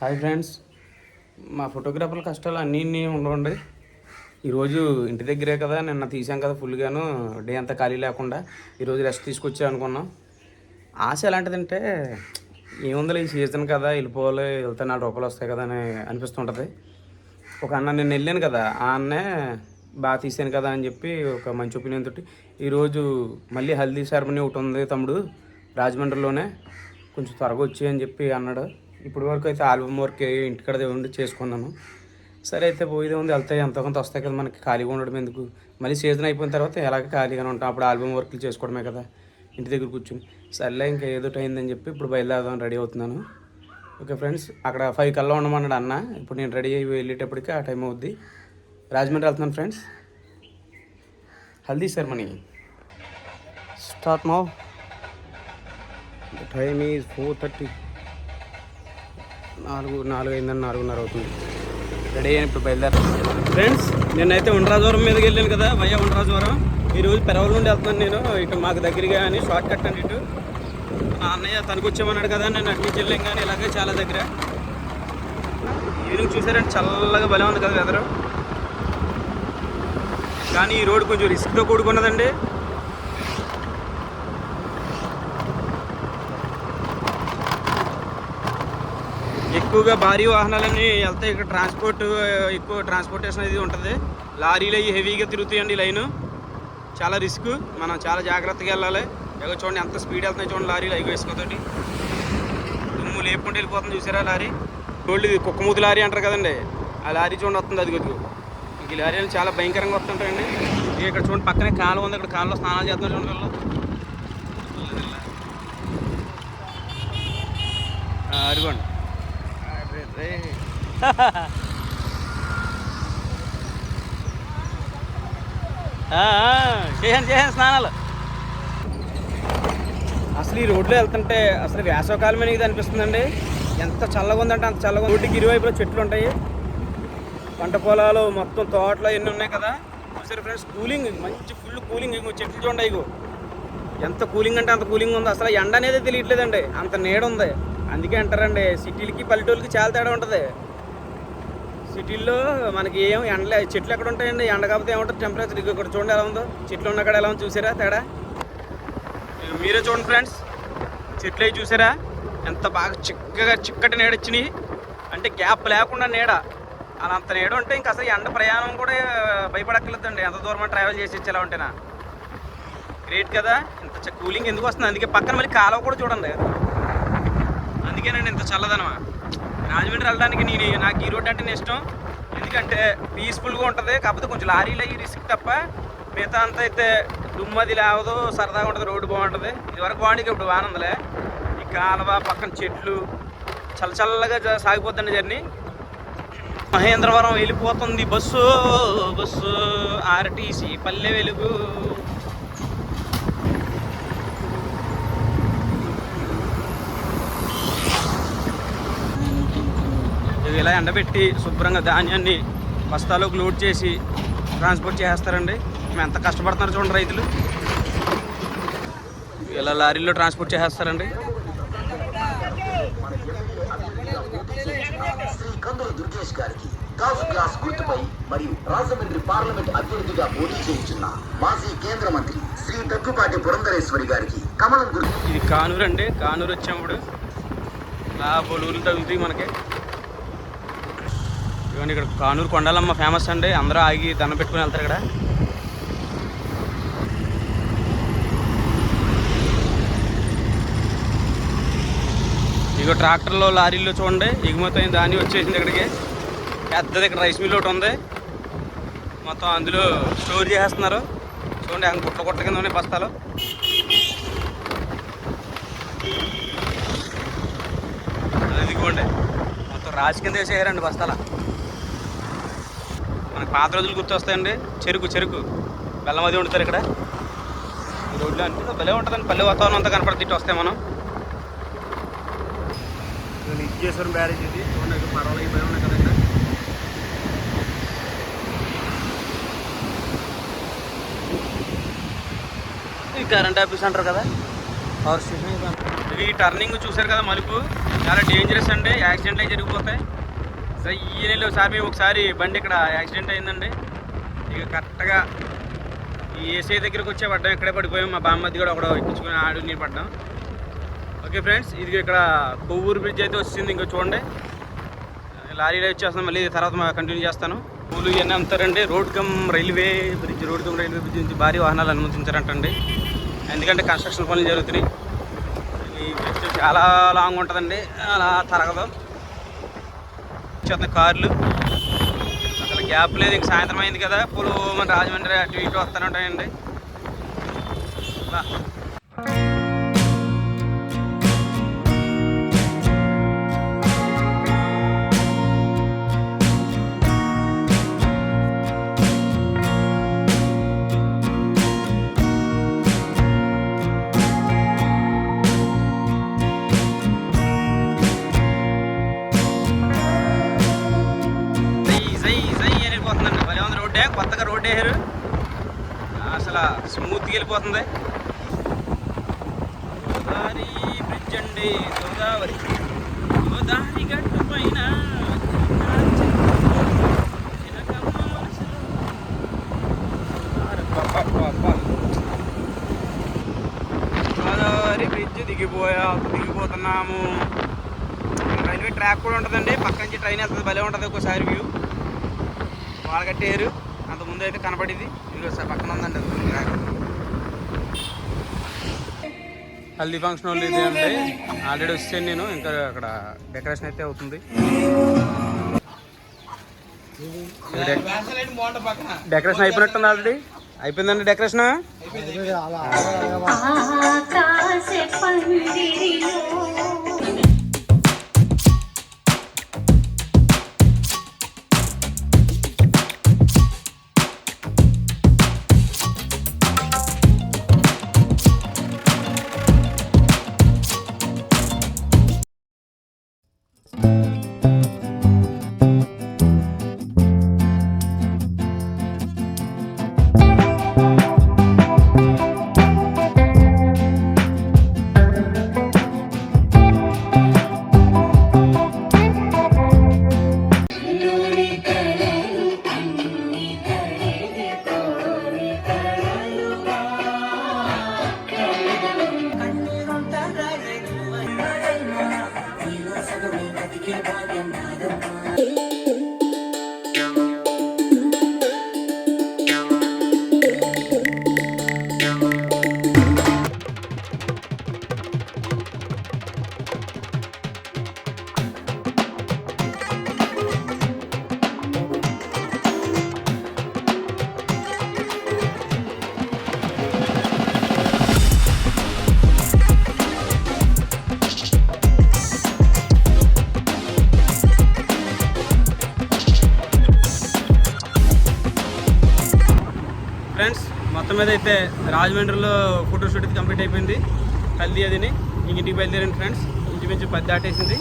Hi friends. మా ఫోటోగ్రాఫర్ల కష్టాలు అన్నీ ఇన్ని ఉండవండి. ఈరోజు ఇంటి దగ్గరే కదా నిన్న తీసాం కదా ఫుల్గాను. డే అంతా ఖాళీ లేకుండా ఈరోజు రెస్ట్ తీసుకొచ్చా అనుకున్నాం. ఆశ ఎలాంటిదంటే ఏముందో ఈ సీజన్ కదా వెళ్ళిపోవాలి వెళ్తే నాలుగు రూపాయలు వస్తాయి కదా అని అనిపిస్తుంటుంది. ఒక అన్న నేను వెళ్ళాను కదా ఆ అన్నే బాగా తీసాను కదా అని చెప్పి ఒక మంచి ఒపీనియన్ తోటి ఈరోజు మళ్ళీ హల్దీ సెరమనీ ఒకటి ఉంది తమ్ముడు రాజమండ్రిలోనే. కొంచెం త్వరగా వచ్చి అని చెప్పి అన్నాడు. ఇప్పటి వరకు అయితే ఆల్బమ్ వర్క్ ఇంటికడ ఉండి చేసుకున్నాను. సరే అయితే పోయేదే ఉంది వెళ్తాయి ఎంతో కొంత వస్తాయి కదా మనకి ఖాళీగా ఉండడం ఎందుకు? మళ్ళీ సీజన్ అయిపోయిన తర్వాత ఎలాగ ఖాళీగానే ఉంటాం? అప్పుడు ఆల్బమ్ వర్క్లు చేసుకోవడమే కదా ఇంటి దగ్గర కూర్చుని. సర్లే ఇంకా ఏదో అయిందని చెప్పి ఇప్పుడు బయలుదేరదాం రెడీ అవుతున్నాను. ఓకే ఫ్రెండ్స్ అక్కడ ఫైవ్ కల్లా ఉండమన్నాడు అన్న ఇప్పుడు నేను రెడీ అయ్యి వెళ్ళేటప్పటికి ఆ టైం అవుద్ది. రాజమండ్రి వెళ్తున్నాను ఫ్రెండ్స్. హల్దీ సెరమనీ. స్టార్ట్ మావ్ టైమ్ ఈజ్ ఫోర్ థర్టీ. నాలుగు నాలుగు అయిందని నాలుగున్నర అవుతుంది. రెడీ అయిన ఇప్పుడు బయలుదేరా ఫ్రెండ్స్ నేనైతే ఉండ్రాజవరం మీదకి వెళ్ళాను కదా వయ్యా ఉండ్రాజవరం. ఈరోజు పెరవల నుండి వెళ్తున్నాను నేను. ఇటు మాకు దగ్గరగా అని షార్ట్ కట్ అండి ఇటు. మా అన్నయ్య తనకు వచ్చామన్నాడు కదా నేను అటు నుంచి వెళ్ళాం కానీ ఇలాగే చాలా దగ్గర. ఈవినింగ్ చూసారంటే చల్లగా భలే ఉంది కదా వెదరు కానీ ఈ రోడ్ కొంచెం రిస్క్తో కూడుకున్నదండి. ఎక్కువగా భారీ వాహనాలన్నీ వెళ్తాయి. ఇక్కడ ట్రాన్స్పోర్ట్ ఎక్కువ ట్రాన్స్పోర్టేషన్ అనేది ఉంటుంది. లారీలు అవి హెవీగా తిరుగుతాయండి లైను. చాలా రిస్క్. మనం చాలా జాగ్రత్తగా వెళ్ళాలి. ఎగో చూడండి ఎంత స్పీడ్ వెళ్తున్నాయి చూడండి లారీలు. అవి ఇసుకతోటి. దుమ్ము లేపుకుంటూ వెళ్ళిపోతుంది చూసారా లారీ? చూడండి ఇది కుక్కమూతి లారీ అంటారు కదండి. ఆ లారీ చూడండి వస్తుంది అది కొద్దిగా ఈ లారీలు చాలా భయంకరంగా వస్తుంటాయండి. ఇక ఇక్కడ చూడండి పక్కనే కాలువ ఉంది. ఇక్కడ కాలువలో స్నానాలు చేస్తున్నారు చూడండి వాళ్ళు. అదిగోండి. చేయండి చేయండి స్నానాలు. అసలు ఈ రోడ్లో వెళ్తుంటే అసలు వేసవకాలమే ఇది అనిపిస్తుందండి. ఎంత చల్లగా ఉందంటే అంత చల్లగా రోడ్డుకి ఇరువైపులో చెట్లు ఉంటాయి. పంట పొలాలు మొత్తం తోటలు ఎన్ని ఉన్నాయి కదా. చూసారు ఫ్రెండ్స్? కూలింగ్ మంచి ఫుల్ కూలింగ్. ఇంకో చెట్లు చూడండి ఇగో. ఎంత కూలింగ్ అంటే అంత కూలింగ్ ఉంది. అసలు ఎండ అనేది తెలియట్లేదండి. అంత నీడ ఉంది. అందుకే అంటారండి సిటీలకి పల్లెటూళ్ళకి చాలా తేడా ఉంటుంది. సిటీల్లో మనకి ఏం ఎండలే చెట్లు ఎక్కడ ఉంటాయండి? ఎండ కాకపోతే ఏముంటుంది? టెంపరేచర్ ఇక్కడ చూడండి ఎలా ఉందో. చెట్లు ఉన్న కాడ ఎలా ఉందో చూసారా తేడా? మీరే చూడండి ఫ్రెండ్స్ చెట్లు అవి చూసారా? ఎంత బాగా చిక్కగా చిక్కటి నీడొచ్చినాయి అంటే గ్యాప్ లేకుండా నీడ. అలా అంత నీడ ఉంటే ఇంకా అసలు ఎండ ప్రయాణం కూడా భయపడక్కర్లేదండి. ఎంత దూరం ట్రావెల్ చేసి వచ్చేలా ఉంటేనా. గ్రేట్ కదా. ఇంత కూలింగ్ ఎందుకు వస్తుంది? అందుకే పక్కన మళ్ళీ కాలువ కూడా చూడండి. అందుకేనండి ఇంత చల్లదనమా? రాజమండ్రి వెళ్ళడానికి నేను నాకు ఈ రోడ్ అంటే ఇష్టం. ఎందుకంటే పీస్ఫుల్గా ఉంటుంది కాకపోతే కొంచెం లారీలు అయ్యి రిస్క్ తప్ప మిగతా అంతా అయితే దుమ్మది లేవదు సరదాగా ఉంటుంది రోడ్డు బాగుంటుంది. ఇదివరకు బాగుంది ఇప్పుడు బాగుందిలే ఈ కాలువ పక్కన చెట్లు చల్ల చల్లగా సాగిపోతుంది జర్నీ. మహేంద్రవరం వెళ్ళిపోతుంది bus bus RTC Palle Velugu. ఇలా ఎండబెట్టి శుభ్రంగా ధాన్యాన్ని బస్తాలోకి లోడ్ చేసి ట్రాన్స్పోర్ట్ చేస్తారండి మేము ఎంత కష్టపడుతున్నారు చూడండి రైతులు. ఇలా లారీల్లో ట్రాన్స్పోర్ట్ చేసేస్తారండి. శ్రీ కందుల దుర్గేష్ గారికి గాజు గ్లాస్ గుర్తుపై మరియు రాజమండ్రి పార్లమెంట్ అభ్యర్థిగా పోటీ చేయుచున్న మాజీ కేంద్ర మంత్రి శ్రీ దగ్గుపాటి పురంధరేశ్వరి గారికి కమలం గుర్తు ఇది కానూరు అండి కానూరు వచ్చినప్పుడు ఇలా బొలుగులు తగులుతాయి మనకి. ఇవన్నీ ఇక్కడ కానూరు కొండలమ్మ ఫేమస్ అండి. అందరూ ఆగి దండం పెట్టుకుని వెళ్తారు ఇక్కడ. ఇక ట్రాక్టర్లో లారీల్లో చూడండి. ఎగుమతి అయిన దాన్ని వచ్చేసింది ఇక్కడికి. పెద్దది ఇక్కడ రైస్ మిల్ ఒకటి ఉంది. మొత్తం అందులో స్టోర్ చేసేస్తున్నారు. చూడండి అంత గుట్ట గుట్ట కింద ఉన్నాయి బస్తాలు. అది ఇదిగోండి మొత్తం రాజు కింద వేసేయారండి బస్తాల. మనకి పాత రోజులు గుర్తొస్తాయండి. చెరుకు చెరుకు. బెల్లం అది వండుతారు ఇక్కడ. ఈ రోడ్లో అంటే భలే ఉంటుందండి. పల్లె వాతావరణం అంతా కనపడుతుంది ఇటు వస్తే మనం. నిత్యేశ్వరం బ్యారేజ్ ఇది. చూడండి పర్వాలేదు భయం ఉన్నాయి కదా ఇక్కడ ఇది కరెంట్ ఆఫీస్ అంటారు కదా. పవర్ స్టేషన్ ఈ టర్నింగ్ చూశారు కదా మలుపు. చాలా డేంజరస్ అండి. యాక్సిడెంట్లు జరిగిపోతాయి. సో ఈ నెలలో సార్ మేము ఒకసారి బండి ఇక్కడ యాక్సిడెంట్ అయిందండి. ఇక కరెక్ట్గా ఈ ఏసీ దగ్గరికి వచ్చే పడ్డాం ఇక్కడే పడిపోయాం. మా బామ్మది కూడా ఒకడో ఎక్కించుకుని ఆడు నీళ్ళు పడ్డాం. ఓకే ఫ్రెండ్స్ ఇది ఇక్కడ కొవ్వూరు బ్రిడ్జ్ అయితే వచ్చింది ఇంకా చూడండి. లారీలో వచ్చేస్తాను మళ్ళీ తర్వాత కంటిన్యూ చేస్తాను. పూలు ఇవన్నీ అమ్ముతారండి. Road cum railway bridge road cum railway bridge నుంచి భారీ వాహనాలు అనుమతించారంటండి. ఎందుకంటే కన్స్ట్రక్షన్ పనులు జరుగుతున్నాయి. ఈ బ్రిడ్జ్ చాలా లాంగ్ ఉంటుందండి. అలా తరగదు. వచ్చేస్తున్నాయి కార్లు. అసలు గ్యాప్ లేదు ఇంక సాయంత్రం అయింది కదా. పులు మన రాజమండ్రి అటు ఇటు వస్తూనే ఉంటాయండి వెళ్ళిపోతుంది గోదావరి బ్రిడ్జ్ అండి గోదావరి. గోదావరి గట్టు పైన గోదావరి బ్రిడ్జ్ దిగిపోయా దిగిపోతున్నాము. రైల్వే ట్రాక్ కూడా ఉంటుందండి. పక్క నుంచి ట్రైన్ వెళ్తుంది భలే ఉంటుంది ఒక్కోసారి వ్యూ. వాళ్ళ కట్టేరు అంత ముందు అయితే కనపడింది ఇది పక్కన ఉందండి అది ట్రాక్ హల్దీ ఫంక్షన్ వాళ్ళు ఇదే అండి ఆల్రెడీ వచ్చాను నేను. ఇంకా అక్కడ డెకరేషన్ అయితే అవుతుంది. డెకరేషన్ అయిపోయినట్టుంది ఆల్రెడీ. అయిపోయిందండి డెకరేషన్? ఫ్రెండ్స్ మొత్తం మీద అయితే రాజమండ్రిలో ఫోటో షూట్ అయితే కంప్లీట్ అయిపోయింది. హల్దీ అదిని ఇంటికి బయలుదేరండి ఫ్రెండ్స్. ఇంచుమించు పది దాటేసింది.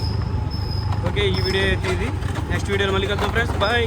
ఓకే ఈ వీడియో అయితే ఇది. నెక్స్ట్ వీడియోలో మళ్ళీ కలుద్దాం ఫ్రెండ్స్. బాయ్